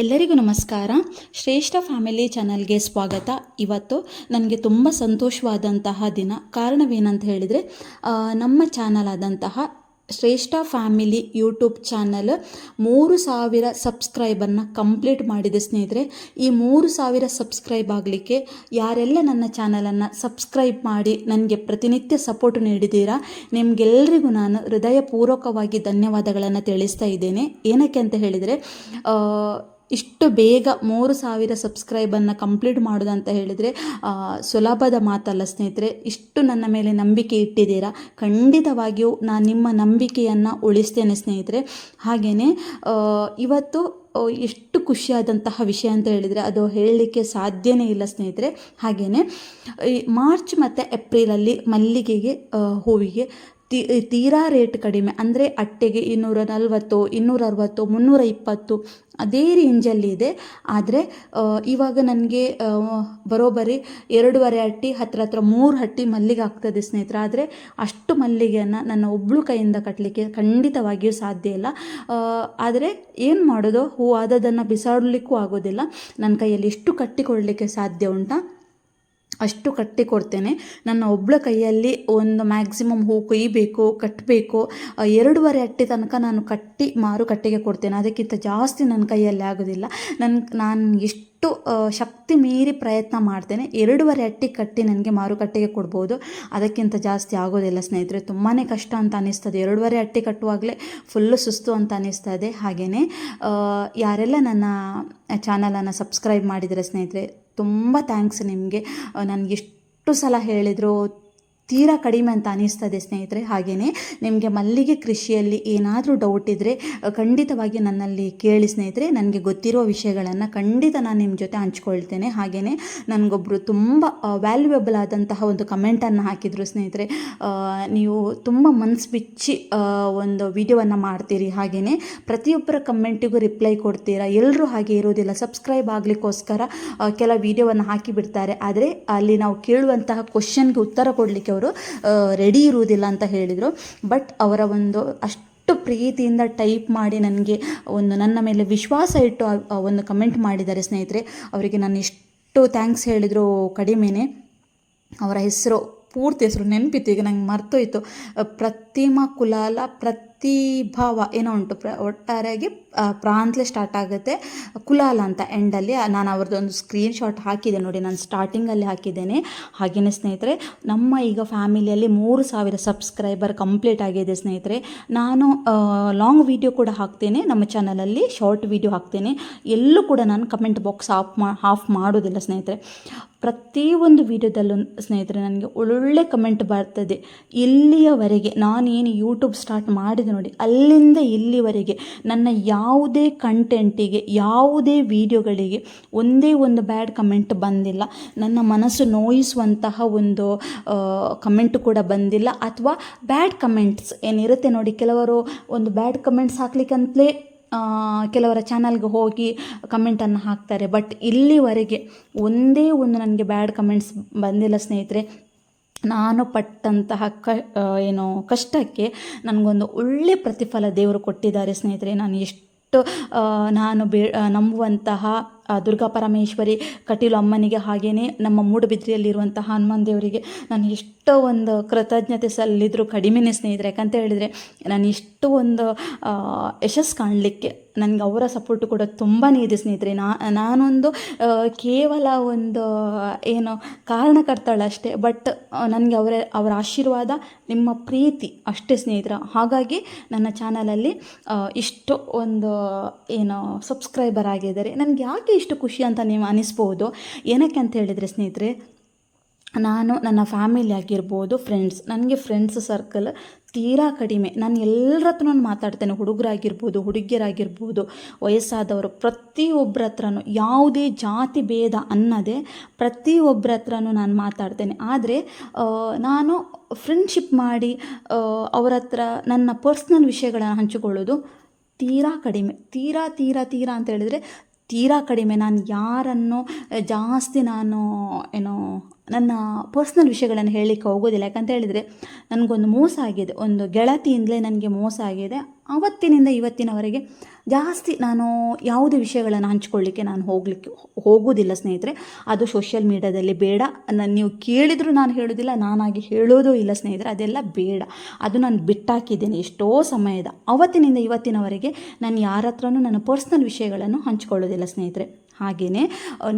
ಎಲ್ಲರಿಗೂ ನಮಸ್ಕಾರ. ಶ್ರೇಷ್ಠ ಫ್ಯಾಮಿಲಿ ಚಾನಲ್ಗೆ ಸ್ವಾಗತ. ಇವತ್ತು ನನಗೆ ತುಂಬ ಸಂತೋಷವಾದಂತಹ ದಿನ. ಕಾರಣವೇನಂತ ಹೇಳಿದರೆ ನಮ್ಮ ಚಾನಲ್ ಆದಂತಹ ಶ್ರೇಷ್ಠ ಫ್ಯಾಮಿಲಿ ಯೂಟ್ಯೂಬ್ ಚಾನಲ್ ಮೂರು ಸಾವಿರ ಸಬ್ಸ್ಕ್ರೈಬರ್ನ ಕಂಪ್ಲೀಟ್ ಮಾಡಿದೆ ಸ್ನೇಹಿತರೆ. ಈ ಮೂರು ಸಾವಿರ ಸಬ್ಸ್ಕ್ರೈಬ್ ಆಗಲಿಕ್ಕೆ ಯಾರೆಲ್ಲ ನನ್ನ ಚಾನಲನ್ನು ಸಬ್ಸ್ಕ್ರೈಬ್ ಮಾಡಿ ನನಗೆ ಪ್ರತಿನಿತ್ಯ ಸಪೋರ್ಟ್ ನೀಡಿದ್ದೀರಾ ನಿಮಗೆಲ್ಲರಿಗೂ ನಾನು ಹೃದಯಪೂರ್ವಕವಾಗಿ ಧನ್ಯವಾದಗಳನ್ನು ತಿಳಿಸ್ತಾ ಇದ್ದೇನೆ. ಏನಕ್ಕೆ ಅಂತ ಹೇಳಿದರೆ ಇಷ್ಟು ಬೇಗ ಮೂರು ಸಾವಿರ ಸಬ್ಸ್ಕ್ರೈಬನ್ನು ಕಂಪ್ಲೀಟ್ ಮಾಡೋದಂತ ಹೇಳಿದರೆ ಸುಲಭದ ಮಾತಲ್ಲ ಸ್ನೇಹಿತರೆ, ಇಷ್ಟು ನನ್ನ ಮೇಲೆ ನಂಬಿಕೆ ಇಟ್ಟಿದ್ದೀರಾ? ಖಂಡಿತವಾಗಿಯೂ ನಾನು ನಿಮ್ಮ ನಂಬಿಕೆಯನ್ನು ಉಳಿಸ್ತೇನೆ ಸ್ನೇಹಿತರೆ. ಹಾಗೆಯೇ ಇವತ್ತು ಎಷ್ಟು ಖುಷಿಯಾದಂತಹ ವಿಷಯ ಅಂತ ಹೇಳಿದರೆ ಅದು ಹೇಳಲಿಕ್ಕೆ ಸಾಧ್ಯನೇ ಇಲ್ಲ ಸ್ನೇಹಿತರೆ. ಹಾಗೆಯೇ ಮಾರ್ಚ್ ಮತ್ತು ಏಪ್ರಿಲಲ್ಲಿ ಮಲ್ಲಿಗೆಗೆ ಹೂವಿಗೆ ತಿ ತೀರಾ ರೇಟ್ ಕಡಿಮೆ. ಅಂದರೆ ಅಟ್ಟೆಗೆ ಇನ್ನೂರ ನಲ್ವತ್ತು ಇನ್ನೂರ ಅರವತ್ತು ಮುನ್ನೂರ ಇಪ್ಪತ್ತು ಅದೇ ರೇಂಜಲ್ಲಿ ಇದೆ. ಆದರೆ ಇವಾಗ ನನಗೆ ಬರೋಬ್ಬರಿ ಎರಡೂವರೆ ಹಟ್ಟಿ ಹತ್ರ ಹತ್ರ ಮೂರು ಹಟ್ಟಿ ಮಲ್ಲಿಗೆ ಆಗ್ತದೆ ಸ್ನೇಹಿತರೆ. ಆದರೆ ಅಷ್ಟು ಮಲ್ಲಿಗೆಯನ್ನು ನನ್ನ ಒಬ್ಳು ಕೈಯಿಂದ ಕಟ್ಟಲಿಕ್ಕೆ ಖಂಡಿತವಾಗಿಯೂ ಸಾಧ್ಯ ಇಲ್ಲ. ಆದರೆ ಏನು ಮಾಡೋದು? ಹೂ ಆದದನ್ನು ಬಿಸಾಡಲಿಕ್ಕೂ ಆಗೋದಿಲ್ಲ. ನನ್ನ ಕೈಯಲ್ಲಿ ಎಷ್ಟು ಕಟ್ಟಿಕೊಳ್ಳಲಿಕ್ಕೆ ಸಾಧ್ಯ ಉಂಟಾ? ಅಷ್ಟು ಕಟ್ಟಿ ಕೊಡ್ತೇನೆ. ನನ್ನ ಒಬ್ಬಳ ಕೈಯಲ್ಲಿ ಒಂದು ಮ್ಯಾಕ್ಸಿಮಮ್ ಹೂ ಕೊಯ್ಯಬೇಕು ಕಟ್ಟಬೇಕು ಎರಡೂವರೆ ಅಟ್ಟಿ ತನಕ ನಾನು ಕಟ್ಟಿ ಮಾರುಕಟ್ಟೆಗೆ ಕೊಡ್ತೇನೆ. ಅದಕ್ಕಿಂತ ಜಾಸ್ತಿ ನನ್ನ ಕೈಯಲ್ಲಿ ಆಗೋದಿಲ್ಲ. ನನ್ನ ನಾನು ಎಷ್ಟು ಶಕ್ತಿ ಮೀರಿ ಪ್ರಯತ್ನ ಮಾಡ್ತೇನೆ. ಎರಡೂವರೆ ಅಟ್ಟಿ ಕಟ್ಟಿ ನನಗೆ ಮಾರುಕಟ್ಟೆಗೆ ಕೊಡ್ಬೋದು. ಅದಕ್ಕಿಂತ ಜಾಸ್ತಿ ಆಗೋದಿಲ್ಲ ಸ್ನೇಹಿತರೆ. ತುಂಬಾ ಕಷ್ಟ ಅಂತ ಅನ್ನಿಸ್ತದೆ ಎರಡೂವರೆ ಅಟ್ಟಿ ಕಟ್ಟುವಾಗಲೇ ಫುಲ್ಲು ಸುಸ್ತು ಅಂತ ಅನ್ನಿಸ್ತದೆ ಹಾಗೆಯೇ ಯಾರೆಲ್ಲ ನನ್ನ ಚಾನಲನ್ನು ಸಬ್ಸ್ಕ್ರೈಬ್ ಮಾಡಿದರೆ ಸ್ನೇಹಿತರೆ ತುಂಬ ಥ್ಯಾಂಕ್ಸ್ ನಿಮಗೆ. ನನಗೆ ಎಷ್ಟು ಸಲ ಹೇಳಿದರು ತೀರಾ ಕಡಿಮೆ ಅಂತ ಅನಿಸ್ತದೆ, ಸ್ನೇಹಿತರೆ. ಹಾಗೆಯೇ ನಿಮಗೆ ಮಲ್ಲಿಗೆ ಕೃಷಿಯಲ್ಲಿ ಏನಾದರೂ ಡೌಟ್ ಇದ್ದರೆ ಖಂಡಿತವಾಗಿ ನನ್ನಲ್ಲಿ ಕೇಳಿ ಸ್ನೇಹಿತರೆ. ನನಗೆ ಗೊತ್ತಿರೋ ವಿಷಯಗಳನ್ನು ಖಂಡಿತ ನಾನು ನಿಮ್ಮ ಜೊತೆ ಹಂಚ್ಕೊಳ್ತೇನೆ. ಹಾಗೆಯೇ ನನಗೊಬ್ಬರು ತುಂಬ ವ್ಯಾಲ್ಯೂಯಬಲ್ ಆದಂತಹ ಒಂದು ಕಮೆಂಟನ್ನು ಹಾಕಿದರು ಸ್ನೇಹಿತರೆ. ನೀವು ತುಂಬ ಮನಸ್ಸು ಬಿಚ್ಚಿ ಒಂದು ವಿಡಿಯೋವನ್ನು ಮಾಡ್ತೀರಿ. ಹಾಗೆಯೇ ಪ್ರತಿಯೊಬ್ಬರ ಕಮೆಂಟಿಗೂ ರಿಪ್ಲೈ ಕೊಡ್ತೀರಾ? ಎಲ್ಲರೂ ಹಾಗೆ ಇರೋದಿಲ್ಲ. ಸಬ್ಸ್ಕ್ರೈಬ್ ಆಗಲಿಕ್ಕೋಸ್ಕರ ಕೆಲ ವಿಡಿಯೋವನ್ನು ಹಾಕಿಬಿಡ್ತಾರೆ. ಆದರೆ ಅಲ್ಲಿ ನಾವು ಕೇಳುವಂತಹ ಕ್ವಶನ್ಗೆ ಉತ್ತರ ಕೊಡಲಿಕ್ಕೆ ಅವರು ರೆಡಿ ಇರುವುದಿಲ್ಲ ಅಂತ ಹೇಳಿದರು. ಬಟ್ ಅವರ ಒಂದು ಅಷ್ಟು ಪ್ರೀತಿಯಿಂದ ಟೈಪ್ ಮಾಡಿ ನನಗೆ ಒಂದು ನನ್ನ ಮೇಲೆ ವಿಶ್ವಾಸ ಇಟ್ಟು ಒಂದು ಕಮೆಂಟ್ ಮಾಡಿದ್ದಾರೆ ಸ್ನೇಹಿತರೆ. ಅವರಿಗೆ ನಾನು ಎಷ್ಟು ಥ್ಯಾಂಕ್ಸ್ ಹೇಳಿದರು ಕಡಿಮೆನೆ. ಅವರ ಹೆಸರು, ಪೂರ್ತಿ ಹೆಸರು, ನೆನಪಿತ್ತು. ಈಗ ನಂಗೆ ಮರ್ತೋಯ್ತು. ಪ್ರತಿಮಾ ಕುಲಾಲ ಪ್ರತಿಭಾವ ಏನೋ ಉಂಟು, ಪ್ರ, ಒಟ್ಟಾರೆಯಾಗಿ ಪ್ರಾಂತ್ಲೆ ಸ್ಟಾರ್ಟ್ ಆಗುತ್ತೆ. ಕುಲಾಲ ಅಂತ ಎಂಡಲ್ಲಿ ನಾನು ಅವ್ರದ್ದು ಒಂದು ಸ್ಕ್ರೀನ್ ಶಾಟ್ ಹಾಕಿದೆ ನೋಡಿ, ನಾನು ಸ್ಟಾರ್ಟಿಂಗಲ್ಲಿ ಹಾಕಿದ್ದೇನೆ. ಹಾಗೆಯೇ ಸ್ನೇಹಿತರೆ, ನಮ್ಮ ಈಗ ಫ್ಯಾಮಿಲಿಯಲ್ಲಿ ಮೂರು ಸಾವಿರ ಸಬ್ಸ್ಕ್ರೈಬರ್ ಕಂಪ್ಲೀಟ್ ಆಗಿದೆ ಸ್ನೇಹಿತರೆ. ನಾನು ಲಾಂಗ್ ವಿಡಿಯೋ ಕೂಡ ಹಾಕ್ತೇನೆ, ನಮ್ಮ ಚಾನಲಲ್ಲಿ ಶಾರ್ಟ್ ವಿಡಿಯೋ ಹಾಕ್ತೇನೆ. ಎಲ್ಲೂ ಕೂಡ ನಾನು ಕಮೆಂಟ್ ಬಾಕ್ಸ್ ಆಫ್ ಮಾ ಆಫ್ ಮಾಡೋದಿಲ್ಲ ಸ್ನೇಹಿತರೆ. ಪ್ರತಿಯೊಂದು ವಿಡಿಯೋದಲ್ಲೂ ಸ್ನೇಹಿತರೆ, ನನಗೆ ಒಳ್ಳೊಳ್ಳೆ ಕಮೆಂಟ್ ಬರ್ತದೆ. ಇಲ್ಲಿಯವರೆಗೆ ನಾನೇನು ಯೂಟ್ಯೂಬ್ ಸ್ಟಾರ್ಟ್ ಮಾಡಿದೆ ನೋಡಿ, ಅಲ್ಲಿಂದ ಇಲ್ಲಿವರೆಗೆ ನನ್ನ ಯಾವುದೇ ಕಂಟೆಂಟಿಗೆ, ಯಾವುದೇ ವಿಡಿಯೋಗಳಿಗೆ ಒಂದೇ ಒಂದು ಬ್ಯಾಡ್ ಕಮೆಂಟ್ ಬಂದಿಲ್ಲ. ನನ್ನ ಮನಸ್ಸು ನೋಯಿಸುವಂತಹ ಒಂದು ಕಮೆಂಟ್ ಕೂಡ ಬಂದಿಲ್ಲ. ಅಥವಾ ಬ್ಯಾಡ್ ಕಮೆಂಟ್ಸ್ ಏನಿರುತ್ತೆ ನೋಡಿ, ಕೆಲವರು ಒಂದು ಬ್ಯಾಡ್ ಕಮೆಂಟ್ಸ್ ಹಾಕ್ಲಿಕ್ಕಂತಲೇ ಕೆಲವರ ಚಾನಲ್ಗೆ ಹೋಗಿ ಕಮೆಂಟನ್ನು ಹಾಕ್ತಾರೆ. ಬಟ್ ಇಲ್ಲಿವರೆಗೆ ಒಂದೇ ಒಂದು ನನಗೆ ಬ್ಯಾಡ್ ಕಮೆಂಟ್ಸ್ ಬಂದಿಲ್ಲ ಸ್ನೇಹಿತರೆ. ನಾನು ಪಟ್ಟಂತಹ ಕ ಏನು ಕಷ್ಟಕ್ಕೆ ನನಗೊಂದು ಒಳ್ಳೆ ಪ್ರತಿಫಲ ದೇವರು ಕೊಟ್ಟಿದ್ದಾರೆ ಸ್ನೇಹಿತರೆ. ನಾನು ಎಷ್ಟು ನಾನು ಬೇ ನಂಬುವಂತಹ ದುರ್ಗಾ ಪರಮೇಶ್ವರಿ, ಕಟೀಲು ಅಮ್ಮನಿಗೆ ಹಾಗೆಯೇ ನಮ್ಮ ಮೂಡುಬಿದ್ರಿಯಲ್ಲಿರುವಂತಹ ಹನುಮಾನ್ ದೇವರಿಗೆ ನಾನು ಎಷ್ಟೋ ಒಂದು ಕೃತಜ್ಞತೆ ಸಲ್ಲಿದ್ರು ಕಡಿಮೆನೇ ಸ್ನೇಹಿತರೆ. ಯಾಕಂತ ಹೇಳಿದರೆ ನಾನು ಇಷ್ಟು ಒಂದು ಯಶಸ್ಸು ಕಾಣಲಿಕ್ಕೆ ನನಗೆ ಅವರ ಸಪೋರ್ಟ್ ಕೂಡ ತುಂಬಾ ಇದೆ ಸ್ನೇಹಿತರೆ. ನಾ, ನಾನೊಂದು ಕೇವಲ ಒಂದು, ಏನು ಕಾರಣಕರ್ತಳಷ್ಟೇ ಬಟ್ ನನಗೆ ಅವರ ಅವರ ಆಶೀರ್ವಾದ, ನಿಮ್ಮ ಪ್ರೀತಿ ಅಷ್ಟೇ ಸ್ನೇಹಿತರ. ಹಾಗಾಗಿ ನನ್ನ ಚಾನಲಲ್ಲಿ ಇಷ್ಟು ಒಂದು, ಏನು, ಸಬ್ಸ್ಕ್ರೈಬರ್ ಆಗಿದ್ದಾರೆ. ನನಗೆ ಯಾಕೆ ಇಷ್ಟು ಖುಷಿ ಅಂತ ನೀವು ಅನಿಸ್ಬೋದು. ಏನಕ್ಕೆ ಅಂತ ಹೇಳಿದರೆ ಸ್ನೇಹಿತರೆ, ನಾನು ನನ್ನ ಫ್ಯಾಮಿಲಿ ಆಗಿರ್ಬೋದು, ಫ್ರೆಂಡ್ಸ್, ನನಗೆ ಫ್ರೆಂಡ್ಸ್ ಸರ್ಕಲ್ ತೀರಾ ಕಡಿಮೆ. ನಾನು ಎಲ್ಲರ ಹತ್ರನೂ ಮಾತಾಡ್ತೇನೆ. ಹುಡುಗರಾಗಿರ್ಬೋದು, ಹುಡುಗಿಯರಾಗಿರ್ಬೋದು, ವಯಸ್ಸಾದವರು ಪ್ರತಿಯೊಬ್ಬರ ಹತ್ರನೂ, ಯಾವುದೇ ಜಾತಿ ಭೇದ ಅನ್ನದೇ ಪ್ರತಿಯೊಬ್ಬರ ಹತ್ರನೂ ನಾನು ಮಾತಾಡ್ತೇನೆ. ಆದರೆ ನಾನು ಫ್ರೆಂಡ್ಶಿಪ್ ಮಾಡಿ ಅವರ ಹತ್ರ ನನ್ನ ಪರ್ಸ್ನಲ್ ವಿಷಯಗಳನ್ನು ಹಂಚಿಕೊಳ್ಳೋದು ತೀರಾ ಕಡಿಮೆ. ತೀರಾ ತೀರಾ ತೀರಾ ಅಂತ ಹೇಳಿದರೆ ತೀರಾ ಕಡಿಮೆ. ನಾನು ಯಾರನ್ನು ಜಾಸ್ತಿ ನಾನು, ಏನು, ನನ್ನ ಪರ್ಸ್ನಲ್ ವಿಷಯಗಳನ್ನು ಹೇಳಲಿಕ್ಕೆ ಹೋಗೋದಿಲ್ಲ. ಯಾಕಂತ ಹೇಳಿದರೆ, ನನಗೊಂದು ಮೋಸ ಆಗಿದೆ. ಒಂದು ಗೆಳತಿಯಿಂದಲೇ ನನಗೆ ಮೋಸ ಆಗಿದೆ. ಆವತ್ತಿನಿಂದ ಇವತ್ತಿನವರೆಗೆ ಜಾಸ್ತಿ ನಾನು ಯಾವುದೇ ವಿಷಯಗಳನ್ನು ಹಂಚ್ಕೊಳ್ಳಿಕ್ಕೆ ನಾನು ಹೋಗಲಿಕ್ಕೆ ಹೋಗೋದಿಲ್ಲ ಸ್ನೇಹಿತರೆ. ಅದು ಸೋಷಿಯಲ್ ಮೀಡ್ಯಾದಲ್ಲಿ ಬೇಡ. ನಾನು ನೀವು ಕೇಳಿದರೂ ನಾನು ಹೇಳೋದಿಲ್ಲ ನಾನಾಗಿ ಹೇಳೋದೂ ಇಲ್ಲ ಸ್ನೇಹಿತರೆ. ಅದೆಲ್ಲ ಬೇಡ. ಅದು ನಾನು ಬಿಟ್ಟಾಕಿದ್ದೇನೆ ಎಷ್ಟೋ ಸಮಯದ ಅವತ್ತಿನಿಂದ ಇವತ್ತಿನವರೆಗೆ ನಾನು ಯಾರ ಹತ್ರನೂ ನನ್ನ ಪರ್ಸ್ನಲ್ ವಿಷಯಗಳನ್ನು ಹಂಚ್ಕೊಳ್ಳೋದಿಲ್ಲ ಸ್ನೇಹಿತರೆ. ಹಾಗೆಯೇ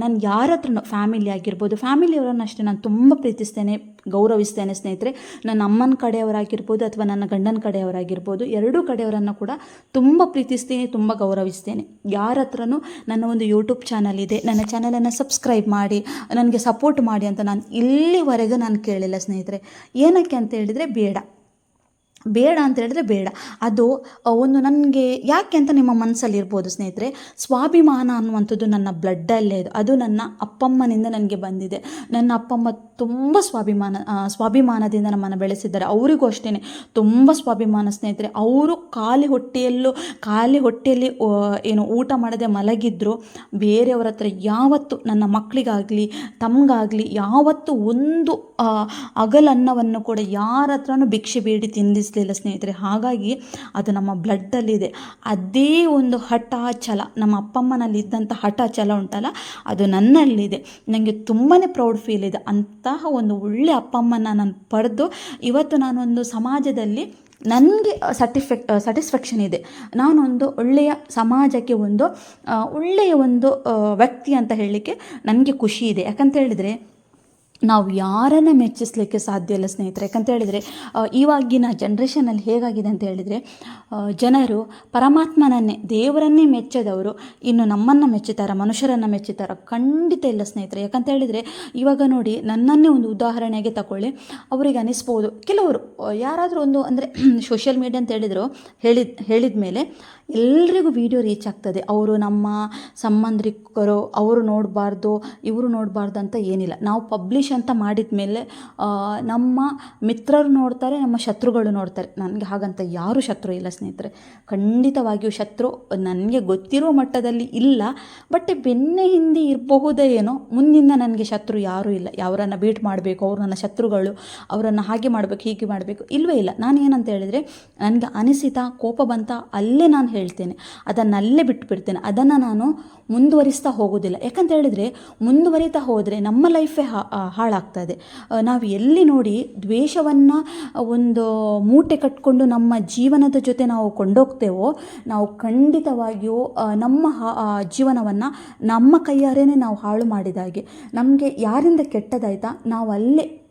ನಾನು ಯಾರ ಹತ್ರನೂ ಫ್ಯಾಮಿಲಿ ಆಗಿರ್ಬೋದು ಫ್ಯಾಮಿಲಿಯವರನ್ನು ಅಷ್ಟೇ ನಾನು ತುಂಬ ಪ್ರೀತಿಸ್ತೇನೆ, ಗೌರವಿಸ್ತೇನೆ ಸ್ನೇಹಿತರೆ. ನನ್ನ ಅಮ್ಮನ ಕಡೆಯವರಾಗಿರ್ಬೋದು ಅಥವಾ ನನ್ನ ಗಂಡನ ಕಡೆಯವರಾಗಿರ್ಬೋದು, ಎರಡೂ ಕಡೆಯವರನ್ನು ಕೂಡ ತುಂಬ ಪ್ರೀತಿಸ್ತೀನಿ, ತುಂಬ ಗೌರವಿಸ್ತೇನೆ. ಯಾರ ಹತ್ರನೂ ನನ್ನ ಒಂದು ಯೂಟ್ಯೂಬ್ ಚಾನಲ್ ಇದೆ, ನನ್ನ ಚಾನಲನ್ನು ಸಬ್ಸ್ಕ್ರೈಬ್ ಮಾಡಿ, ನನಗೆ ಸಪೋರ್ಟ್ ಮಾಡಿ ಅಂತ ನಾನು ಇಲ್ಲಿವರೆಗೂ ನಾನು ಕೇಳಿಲ್ಲ ಸ್ನೇಹಿತರೆ. ಏನಕ್ಕೆ ಅಂತ ಹೇಳಿದರೆ ಬೇಡ. ಬೇಡ ಅಂತ ಹೇಳಿದ್ರೆ ಬೇಡ. ಅದು ಒಂದು ನನಗೆ ಯಾಕೆ ಅಂತ ನಿಮ್ಮ ಮನಸ್ಸಲ್ಲಿ ಇರ್ಬೋದು ಸ್ನೇಹಿತರೆ, ಸ್ವಾಭಿಮಾನ ಅನ್ನುವಂಥದ್ದು ನನ್ನ ಬ್ಲಡ್ಡಲ್ಲೇ ಇದು ಅದು ನನ್ನ ಅಪ್ಪಮ್ಮನಿಂದ ನನಗೆ ಬಂದಿದೆ. ನನ್ನ ಅಪ್ಪಮ್ಮ ತುಂಬ ಸ್ವಾಭಿಮಾನ ಸ್ವಾಭಿಮಾನದಿಂದ ನಮ್ಮನ್ನು ಬೆಳೆಸಿದ್ದಾರೆ. ಅವರಿಗೂ ಅಷ್ಟೇ ತುಂಬ ಸ್ವಾಭಿಮಾನ ಸ್ನೇಹಿತರೆ. ಅವರು ಖಾಲಿ ಹೊಟ್ಟೆಯಲ್ಲೂ, ಖಾಲಿ ಹೊಟ್ಟೆಯಲ್ಲಿ ಏನು ಊಟ ಮಾಡದೆ ಮಲಗಿದ್ರು, ಬೇರೆಯವರ ಹತ್ರ ಯಾವತ್ತು ನನ್ನ ಮಕ್ಕಳಿಗಾಗಲಿ, ತಮಗಾಗಲಿ, ಯಾವತ್ತು ಒಂದು ಅಗಲನ್ನವನ್ನು ಕೂಡ ಯಾರ ಹತ್ರನೂ ಭಿಕ್ಷೆ ಬೇಡಿ ತಿಂದಿಸಲಿಲ್ಲ ಸ್ನೇಹಿತರೆ, ಹಾಗಾಗಿ ಅದು ನಮ್ಮ ಬ್ಲಡ್ಡಲ್ಲಿದೆ. ಅದೇ ಒಂದು ಹಠ ಛಲ ನಮ್ಮ ಅಪ್ಪಮ್ಮನಲ್ಲಿ ಇದ್ದಂಥ ಹಠ ಛಲ ಉಂಟಲ್ಲ, ಅದು ನನ್ನಲ್ಲಿದೆ. ನನಗೆ ತುಂಬಾ ಪ್ರೌಡ್ ಫೀಲ್ ಇದೆ. ಅಂತಹ ಒಂದು ಒಳ್ಳೆಯ ಅಪ್ಪಮ್ಮನ ನಾನು ಪಡೆದು ಇವತ್ತು ನಾನೊಂದು ಸಮಾಜದಲ್ಲಿ ನನಗೆ ಸರ್ಟಿಫೆಕ್ ಸ್ಯಾಟಿಸ್ಫ್ಯಾಕ್ಷನ್ ಇದೆ. ನಾನೊಂದು ಒಳ್ಳೆಯ ಸಮಾಜಕ್ಕೆ ಒಂದು ಒಳ್ಳೆಯ ಒಂದು ವ್ಯಕ್ತಿ ಅಂತ ಹೇಳಲಿಕ್ಕೆ ನನಗೆ ಖುಷಿ ಇದೆ. ಯಾಕಂತ ಹೇಳಿದರೆ ನಾವು ಯಾರನ್ನು ಮೆಚ್ಚಿಸ್ಲಿಕ್ಕೆ ಸಾಧ್ಯ ಇಲ್ಲ ಸ್ನೇಹಿತರೆ. ಯಾಕಂತ ಹೇಳಿದರೆ ಇವಾಗಿನ ಜನ್ರೇಷನಲ್ಲಿ ಹೇಗಾಗಿದೆ ಅಂತ ಹೇಳಿದರೆ ಜನರು ಪರಮಾತ್ಮನನ್ನೇ, ದೇವರನ್ನೇ ಮೆಚ್ಚದವರು ಇನ್ನು ನಮ್ಮನ್ನು ಮೆಚ್ಚುತ್ತಾರ ಮನುಷ್ಯರನ್ನು ಮೆಚ್ಚುತ್ತಾರ ಖಂಡಿತ ಇಲ್ಲ ಸ್ನೇಹಿತರೆ. ಯಾಕಂತ ಹೇಳಿದರೆ, ಇವಾಗ ನೋಡಿ ನನ್ನನ್ನೇ ಒಂದು ಉದಾಹರಣೆಗೆ ತಗೊಳ್ಳಿ ಅವರಿಗೆ ಅನಿಸ್ಬೋದು. ಕೆಲವರು ಯಾರಾದರೂ ಒಂದು ಅಂದರೆ ಸೋಷಿಯಲ್ ಮೀಡಿಯಾ ಅಂತ ಹೇಳಿದರು, ಹೇಳಿದ ಹೇಳಿದ ಮೇಲೆ ಎಲ್ರಿಗೂ ವಿಡಿಯೋ ರೀಚ್ ಆಗ್ತದೆ. ಅವರು ನಮ್ಮ ಸಂಬಂಧಿಕರು, ಅವರು ನೋಡಬಾರ್ದು, ಇವರು ನೋಡಬಾರ್ದು ಅಂತ ಏನಿಲ್ಲ. ನಾವು ಪಬ್ಲಿಷ್ ಅಂತ ಮಾಡಿದ ಮೇಲೆ ನಮ್ಮ ಮಿತ್ರರು ನೋಡ್ತಾರೆ, ನಮ್ಮ ಶತ್ರುಗಳು ನೋಡ್ತಾರೆ. ನನಗೆ ಹಾಗಂತ ಯಾರು ಶತ್ರು ಇಲ್ಲ ಸ್ನೇಹಿತರೆ. ಖಂಡಿತವಾಗಿಯೂ ಶತ್ರು ನನಗೆ ಗೊತ್ತಿರೋ ಮಟ್ಟದಲ್ಲಿ ಇಲ್ಲ. ಬಟ್ ಬೆನ್ನೆ ಹಿಂದೆ ಇರಬಹುದೇ ಏನೋ ಮುಂದಿನ ನನಗೆ ಶತ್ರು ಯಾರೂ ಇಲ್ಲ. ಯಾರನ್ನು ಬೀಟ್ ಮಾಡಬೇಕು, ಅವರು ನನ್ನ ಶತ್ರುಗಳು, ಅವರನ್ನು ಹಾಗೆ ಮಾಡಬೇಕು, ಹೀಗೆ ಮಾಡಬೇಕು ಇಲ್ಲವೇ ಇಲ್ಲ. ನಾನು ಏನಂತ ಹೇಳಿದರೆ, ನನಗೆ ಅನಿಸಿತ, ಕೋಪ ಬಂತ ಅಲ್ಲೇ ನಾನು ಹೇಳ್ತೇನೆ. ಅದನ್ನು ಅಲ್ಲೇ ಬಿಟ್ಟುಬಿಡ್ತೇನೆ ಅದನ್ನು ನಾನು ಮುಂದುವರಿಸ್ತಾ ಹೋಗೋದಿಲ್ಲ. ಯಾಕಂತ ಹೇಳಿದರೆ, ಮುಂದುವರಿತಾ ಹೋದರೆ ನಮ್ಮ ಲೈಫೇ ಹಾಳಾಗ್ತದೆ. ಇದೆ ನಾವು ಎಲ್ಲಿ ನೋಡಿ ದ್ವೇಷವನ್ನು ಒಂದು ಮೂಟೆ ಕಟ್ಕೊಂಡು ನಮ್ಮ ಜೀವನದ ಜೊತೆ ನಾವು ಕೊಂಡೋಗ್ತೇವೋ, ನಾವು ಖಂಡಿತವಾಗಿಯೂ ನಮ್ಮ ಜೀವನವನ್ನು ನಮ್ಮ ಕೈಯಾರೇನೆ ನಾವು ಹಾಳು ಮಾಡಿದಾಗೆ ನಮಗೆ ಯಾರಿಂದ ಕೆಟ್ಟದಾಯ್ತಾ ನಾವು ಅಲ್ಲೇ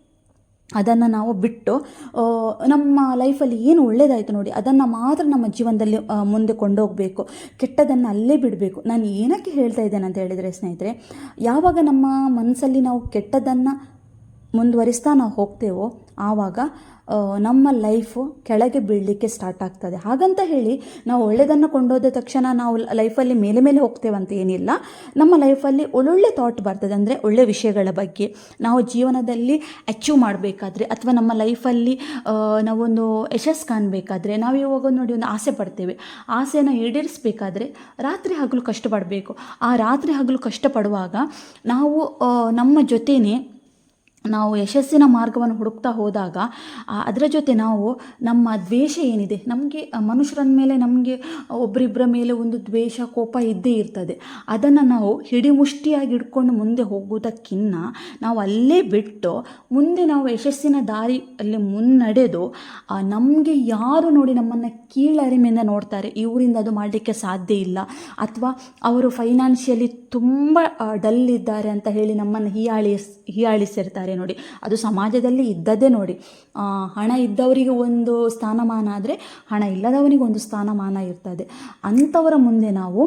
ಅದನ್ನು ನಾವು ಬಿಟ್ಟು ನಮ್ಮ ಲೈಫಲ್ಲಿ ಏನು ಒಳ್ಳೆಯದಾಯಿತು ನೋಡಿ, ಅದನ್ನು ಮಾತ್ರ ನಮ್ಮ ಜೀವನದಲ್ಲಿ ಮುಂದೆ ಕೊಂಡೋಗಬೇಕು. ಕೆಟ್ಟದನ್ನು ಅಲ್ಲೇ ಬಿಡಬೇಕು. ನಾನು ಏನಕ್ಕೆ ಹೇಳ್ತಾ ಇದ್ದೇನೆ ಅಂತ ಹೇಳಿದರೆ ಸ್ನೇಹಿತರೆ, ಯಾವಾಗ ನಮ್ಮ ಮನಸ್ಸಲ್ಲಿ ನಾವು ಕೆಟ್ಟದನ್ನು ಮುಂದುವರಿಸ್ತಾ ನಾವು ಹೋಗ್ತೇವೋ, ಆವಾಗ ನಮ್ಮ ಲೈಫು ಕೆಳಗೆ ಬೀಳಲಿಕ್ಕೆ ಸ್ಟಾರ್ಟ್ ಆಗ್ತದೆ. ಹಾಗಂತ ಹೇಳಿ, ನಾವು ಒಳ್ಳೆಯದನ್ನು ಕೊಂಡೋದ ತಕ್ಷಣ ನಾವು ಲೈಫಲ್ಲಿ ಮೇಲೆ ಮೇಲೆ ಹೋಗ್ತೇವಂತ ಏನಿಲ್ಲ. ನಮ್ಮ ಲೈಫಲ್ಲಿ ಒಳ್ಳೊಳ್ಳೆ ಥಾಟ್ ಬರ್ತದೆ, ಅಂದರೆ ಒಳ್ಳೆ ವಿಷಯಗಳ ಬಗ್ಗೆ. ನಾವು ಜೀವನದಲ್ಲಿ ಅಚೀವ್ ಮಾಡಬೇಕಾದ್ರೆ, ಅಥವಾ ನಮ್ಮ ಲೈಫಲ್ಲಿ ನಾವೊಂದು ಯಶಸ್ಸು ಕಾಣಬೇಕಾದ್ರೆ, ನಾವು ಇವಾಗ ನೋಡಿ ಒಂದು ಆಸೆ ಪಡ್ತೇವೆ. ಆಸೆಯನ್ನು ಈಡೇರಿಸಬೇಕಾದ್ರೆ ರಾತ್ರಿ ಹಗಲು ಕಷ್ಟಪಡಬೇಕು. ಆ ರಾತ್ರಿ ಹಗಲು ಕಷ್ಟಪಡುವಾಗ ನಾವು ನಮ್ಮ ಜೊತೆನೇ ನಾವು ಯಶಸ್ಸಿನ ಮಾರ್ಗವನ್ನು ಹುಡುಕ್ತಾ ಹೋದಾಗ ಅದರ ಜೊತೆ ನಾವು ನಮ್ಮ ದ್ವೇಷ ಏನಿದೆ, ನಮಗೆ ಮನುಷ್ಯರ ಮೇಲೆ ನಮಗೆ ಒಬ್ಬರಿಬ್ಬರ ಮೇಲೆ ಒಂದು ದ್ವೇಷ, ಕೋಪ ಇದ್ದೇ ಇರ್ತದೆ. ಅದನ್ನು ನಾವು ಹಿಡಿಮುಷ್ಟಿಯಾಗಿ ಇಟ್ಕೊಂಡು ಮುಂದೆ ಹೋಗುವುದಕ್ಕಿನ್ನ ನಾವು ಅಲ್ಲೇ ಬಿಟ್ಟು ಮುಂದೆ ನಾವು ಯಶಸ್ಸಿನ ದಾರಿಯಲ್ಲಿ ಮುನ್ನಡೆದು ನಮಗೆ ಯಾರು ನೋಡಿ ನಮ್ಮನ್ನು ಕೀಳರಿಮೆಯಿಂದ ನೋಡ್ತಾರೆ ಇವರಿಂದ ಅದು ಮಾಡಲಿಕ್ಕೆ ಸಾಧ್ಯ ಇಲ್ಲ, ಅಥವಾ ಅವರು ಫೈನಾನ್ಷಿಯಲಿ ತುಂಬ ಡಲ್ ಇದ್ದಾರೆ ಅಂತ ಹೇಳಿ ನಮ್ಮನ್ನು ಹೀಯಾಳಿಸ್, ಹೀಯಾಳಿಸಿರ್ತಾರೆ. ನೋಡಿ. ಅದು ಸಮಾಜದಲ್ಲಿ ಇದ್ದದ್ದೇ ನೋಡಿ. ಹಣ ಇದ್ದವರಿಗೆ ಒಂದು ಸ್ಥಾನಮಾನ ಆದರೆ ಹಣ ಇಲ್ಲದವನಿಗೆ ಒಂದು ಸ್ಥಾನಮಾನ ಇರ್ತದೆ. ಅಂಥವರ ಮುಂದೆ ನಾವು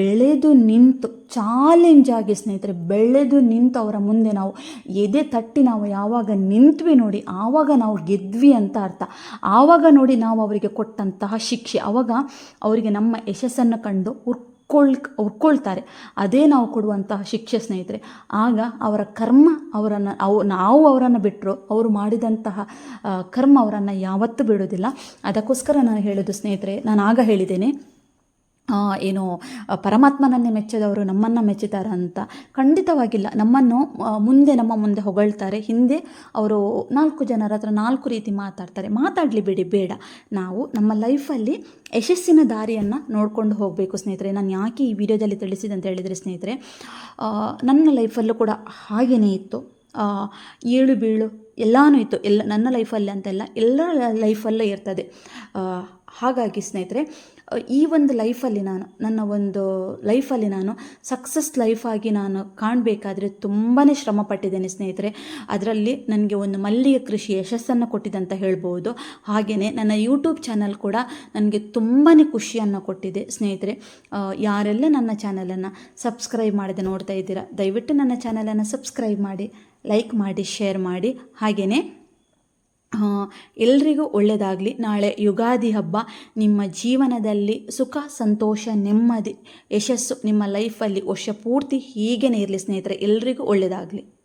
ಬೆಳೆದು ನಿಂತು ಚಾಲೆಂಜ್ ಆಗಿ ಸ್ನೇಹಿತರೆ, ಬೆಳೆದು ನಿಂತು ಅವರ ಮುಂದೆ ನಾವು ಎದೆ ತಟ್ಟಿ ನಾವು ಯಾವಾಗ ನಿಂತ್ವಿ ನೋಡಿ, ಆವಾಗ ನಾವು ಗೆದ್ವಿ ಅಂತ ಅರ್ಥ. ಆವಾಗ ನೋಡಿ ನಾವು ಅವರಿಗೆ ಕೊಟ್ಟಂತಹ ಶಿಕ್ಷೆ. ಆವಾಗ ಅವರಿಗೆ ನಮ್ಮ ಯಶಸ್ಸನ್ನು ಕಂಡು ಉರ್ಕೊಳ್ ಕೊಳ್ತಾರೆ ಅದೇ ನಾವು ಕೊಡುವಂತಹ ಶಿಕ್ಷೆ ಸ್ನೇಹಿತರೆ. ಆಗ ಅವರ ಕರ್ಮ ಅವರನ್ನು, ಅವು, ನಾವು ಅವರನ್ನು ಬಿಟ್ಟರು ಅವರು ಮಾಡಿದಂತಹ ಕರ್ಮ ಅವರನ್ನು ಯಾವತ್ತೂ ಬಿಡೋದಿಲ್ಲ ಅದಕ್ಕೋಸ್ಕರ ನಾನು ಹೇಳೋದು ಸ್ನೇಹಿತರೆ ನಾನು ಆಗ ಹೇಳಿದ್ದೇನೆ ಏನು ಪರಮಾತ್ಮನನ್ನೇ ಮೆಚ್ಚದವರು ನಮ್ಮನ್ನು ಮೆಚ್ಚುತ್ತಾರೆ ಅಂತ ಖಂಡಿತವಾಗಿಲ್ಲ. ನಮ್ಮನ್ನು ಮುಂದೆ ನಮ್ಮ ಮುಂದೆ ಹೊಗಳ್ತಾರೆ. ಹಿಂದೆ ಅವರು ನಾಲ್ಕು ಜನರ ಹತ್ರ ನಾಲ್ಕು ರೀತಿ ಮಾತಾಡ್ತಾರೆ. ಮಾತಾಡಲಿ ಬಿಡಿ, ಬೇಡ. ನಾವು ನಮ್ಮ ಲೈಫಲ್ಲಿ ಯಶಸ್ಸಿನ ದಾರಿಯನ್ನು ನೋಡ್ಕೊಂಡು ಹೋಗಬೇಕು ಸ್ನೇಹಿತರೆ. ನಾನು ಯಾಕೆ ಈ ವಿಡಿಯೋದಲ್ಲಿ ತಿಳಿಸಿದೆ ಅಂತ ಹೇಳಿದರೆ ಸ್ನೇಹಿತರೆ ನನ್ನ ಲೈಫಲ್ಲೂ ಕೂಡ ಹಾಗೆಯೇ ಇತ್ತು. ಏಳು ಬೀಳು ಎಲ್ಲನೂ ಇತ್ತು. ಎಲ್ಲ, ನನ್ನ ಲೈಫಲ್ಲಿ ಅಂತೆಲ್ಲ ಎಲ್ಲರ ಲೈಫಲ್ಲೇ ಇರ್ತದೆ. ಹಾಗಾಗಿ ಸ್ನೇಹಿತರೆ ಈ ಒಂದು ಲೈಫಲ್ಲಿ ನಾನು, ನನ್ನ ಒಂದು ಲೈಫಲ್ಲಿ ನಾನು ಸಕ್ಸಸ್ ಲೈಫಾಗಿ ನಾನು ಕಾಣಬೇಕಾದ್ರೆ ತುಂಬಾ ಶ್ರಮ ಪಟ್ಟಿದ್ದೇನೆ ಸ್ನೇಹಿತರೆ. ಅದರಲ್ಲಿ ನನಗೆ ಒಂದು ಮಲ್ಲಿಗೆ ಕೃಷಿ ಯಶಸ್ಸನ್ನು ಕೊಟ್ಟಿದೆ ಹೇಳ್ಬೋದು. ಹಾಗೆಯೇ ನನ್ನ ಯೂಟ್ಯೂಬ್ ಚಾನಲ್ ಕೂಡ ನನಗೆ ತುಂಬಾ ಖುಷಿಯನ್ನು ಕೊಟ್ಟಿದೆ ಸ್ನೇಹಿತರೆ. ಯಾರೆಲ್ಲ ನನ್ನ ಚಾನಲನ್ನು ಸಬ್ಸ್ಕ್ರೈಬ್ ಮಾಡಿದೆ ನೋಡ್ತಾ ಇದ್ದೀರಾ, ದಯವಿಟ್ಟು ನನ್ನ ಚಾನಲನ್ನು ಸಬ್ಸ್ಕ್ರೈಬ್ ಮಾಡಿ ಲೈಕ್ ಮಾಡಿ ಶೇರ್ ಮಾಡಿ. ಹಾಗೆಯೇ ಎಲ್ರಿಗೂ ಒಳ್ಳೆಯದಾಗಲಿ ನಾಳೆ ಯುಗಾದಿ ಹಬ್ಬ. ನಿಮ್ಮ ಜೀವನದಲ್ಲಿ ಸುಖ, ಸಂತೋಷ, ನೆಮ್ಮದಿ, ಯಶಸ್ಸು ನಿಮ್ಮ ಲೈಫಲ್ಲಿ ವರ್ಷ ಪೂರ್ತಿ ಹೀಗೇ ಇರಲಿ ಸ್ನೇಹಿತರೆ. ಎಲ್ರಿಗೂ ಒಳ್ಳೆಯದಾಗಲಿ